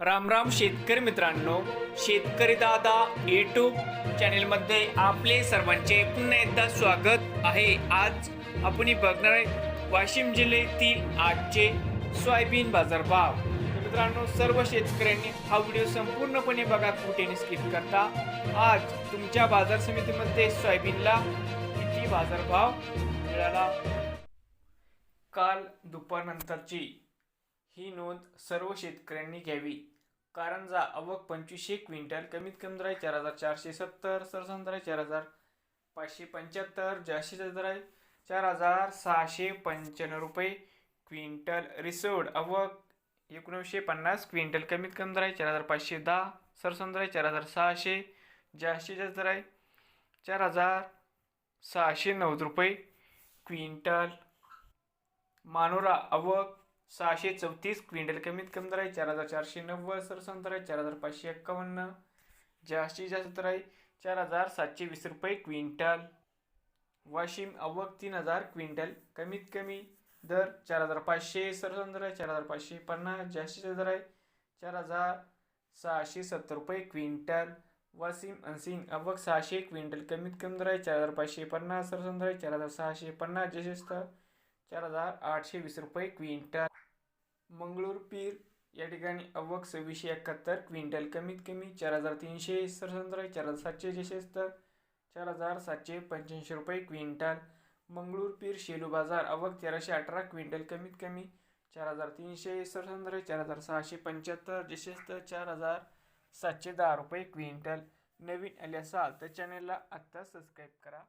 रामराम शेतकरी मित्रांनो शेतकरी दादा यूट्यूब चॅनेलमध्ये आपले सर्वांचे पुन्हा एकदा स्वागत आहे. आज आपण बघणार आहे वाशिम जिल्ह्यातील आजचे सोयाबीन बाजारभाव. मित्रांनो सर्व शेतकऱ्यांनी हा व्हिडिओ संपूर्णपणे बघा कुठेने स्किप करता. आज तुमच्या बाजार समितीमध्ये सोयाबीनला किती बाजारभाव मिळाला? काल दुपारनंतरची ही नोंद सर्व शेतकऱ्यांनी घ्यावी. कारंजा अवक पंचवीसशे क्विंटल कमीत कमी दराय आहे चार हजार चारशे सत्तर सरसम दराय चार हजार पाचशे पंच्याहत्तर जास्तीचा दर आहे चार हजार सहाशे पंच्याण्णव रुपये क्विंटल रिसोड. अवक एकोणीसशे पन्नास क्विंटल कमीत कमी दराय आहे चार हजार पाचशे दहा सरसम दराय चार हजार सहाशे जास्तीत जास्त दर आहे चार हजार सहाशे नव्वद रुपये क्विंटल. मानोरा अवक सहाशे चौतीस क्विंटल कमीत कमी दर आहे चार हजार चारशे नव्वद सरसम दर आहे चार हजार पाचशे एक्कावन्न जास्तीत जास्त दर आहे चार हजार सातशे वीस रुपये क्विंटल. वाशिम अवक तीन हजार क्विंटल कमीत कमी दर चार हजार पाचशे सरसम दर आहे चार हजार पाचशे पन्नास जास्तीचा दर आहे चार हजार सहाशे सत्तर रुपये क्विंटल. वाशिम अनसिंग अवक सहाशे क्विंटल कमीत कमी दर आहे चार हजार पाचशे पन्नास सरसन दर आहे चार हजार सहाशे पन्नास जास्तीत चार हजार आठशे वीस रुपये क्विंटल. मंगळूर पीर या ठिकाणी अवक सव्वीसशे एकाहत्तर क्विंटल कमीत कमी चार हजार तीनशे सरसंत्र चार हजार सातशे जशेस्तर चार हजार सातशे पंच्याऐंशी रुपये क्विंटल. मंगळूर पीर शेलू बाजार अवक तेराशे अठरा क्विंटल कमीत कमी चार हजार तीनशे सरसंत्र चार हजार सहाशे पंच्याहत्तर जशेस्तर चार हजार सातशे दहा रुपये क्विंटल. नवीन आले असाल तर चॅनेलला आत्ता सबस्क्राईब करा.